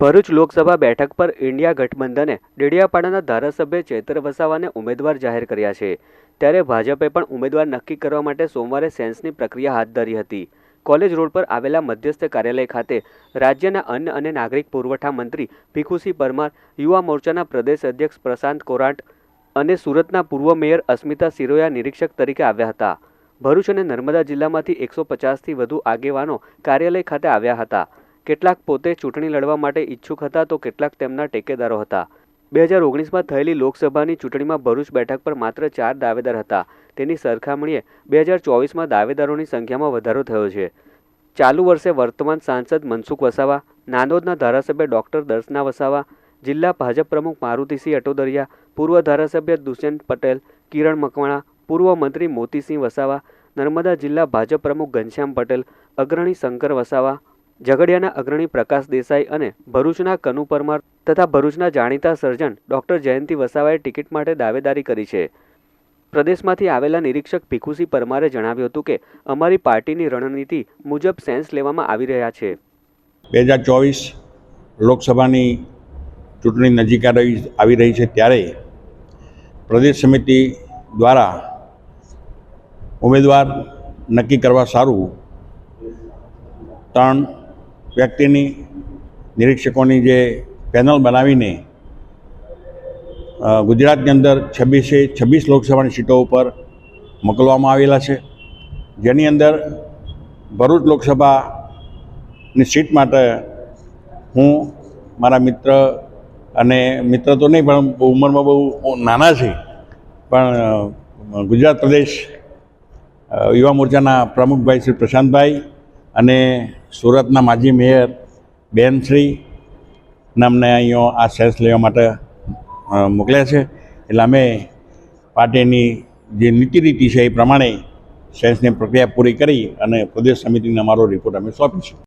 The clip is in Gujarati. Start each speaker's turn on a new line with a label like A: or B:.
A: ભરૂચ લોકસભા બેઠક પર ઇન્ડિયા ગઠબંધને ડેડિયાપાડાના ધારાસભ્ય ચેતર વસાવાને ઉમેદવાર જાહેર કર્યા છે. ત્યારે ભાજપે પણ ઉમેદવાર નક્કી કરવા માટે સોમવારે સેન્સની પ્રક્રિયા હાથ ધરી હતી. કોલેજ રોડ પર આવેલા મધ્યસ્થ કાર્યાલય ખાતે રાજ્યના અન્ન અને નાગરિક પુરવઠા મંત્રી ભીખુસિંહ પરમાર, યુવા મોરચાના પ્રદેશ અધ્યક્ષ પ્રશાંત કોરાટ અને સુરતના પૂર્વ મેયર અસ્મિતા સિરોયા નિરીક્ષક તરીકે આવ્યા હતા. ભરૂચ અને નર્મદા જિલ્લામાંથી એકસો પચાસથી વધુ આગેવાનો કાર્યાલય ખાતે આવ્યા હતા. કેટલાક પોતે ચૂંટણી લડવા માટે ઈચ્છુક હતા તો કેટલાક તેમના ટેકેદારો હતા. બે હજાર ઓગણીસમાં થયેલી લોકસભાની ચૂંટણીમાં ભરૂચ બેઠક પર માત્ર ચાર દાવેદાર હતા. તેની સરખામણીએ બે હજાર ચોવીસમાં દાવેદારોની સંખ્યામાં વધારો થયો છે. ચાલુ વર્ષે વર્તમાન સાંસદ મનસુખ વસાવા નાંદોદના ધારાસભ્ય ડોક્ટર દર્શના વસાવા, જિલ્લા ભાજપ પ્રમુખ મારુતિસિંહ અટોદરિયા, પૂર્વ ધારાસભ્ય દુષ્યંત પટેલ, કિરણ મકવાણા, પૂર્વ મંત્રી મોતીસિંહ વસાવા, નર્મદા જિલ્લા ભાજપ પ્રમુખ ઘનશ્યામ પટેલ, અગ્રણી શંકર વસાવા ઝઘડિયાના અગ્રણી પ્રકાશ દેસાઈ અને ભરૂચના કનુ પરમાર તથા ભરૂચના જાણીતા સર્જન ડોક્ટર જયંતિ વસાવાએ ટિકિટ માટે દાવેદારી કરી છે. પ્રદેશમાંથી આવેલા નિરીક્ષક ભીખુસિંહ પરમારે જણાવ્યું હતું કે, અમારી પાર્ટીની રણનીતિ મુજબ સેન્સ લેવામાં આવી રહ્યા છે.
B: બે હજાર ચોવીસ લોકસભાની ચૂંટણી નજીક આવી રહી છે ત્યારે પ્રદેશ સમિતિ દ્વારા ઉમેદવાર નક્કી કરવા સારું ત્રણ વ્યક્તિની નિરીક્ષકોની જે પેનલ બનાવીને ગુજરાતની અંદર છવ્વીસે, છવ્વીસ લોકસભાની સીટો ઉપર મોકલવામાં આવેલા છે. જેની અંદર ભરૂચ લોકસભાની સીટ માટે હું, મારા મિત્ર અને મિત્ર તો નહીં, પણ ઉંમરમાં બહુ નાના છે. પણ ગુજરાત પ્રદેશ યુવા મોરચાના પ્રમુખભાઈ શ્રી પ્રશાંતભાઈ અને સુરતના માજી મેયર બેનશ્રી નામને અહીંયા આ સેન્સ લેવા માટે મોકલ્યા છે. એટલે અમે પાર્ટીની જે નીતિ રીતિ છે એ પ્રમાણે સેન્સની પ્રક્રિયા પૂરી કરી અને પ્રદેશ સમિતિને અમારો રિપોર્ટ અમે સોંપીશું.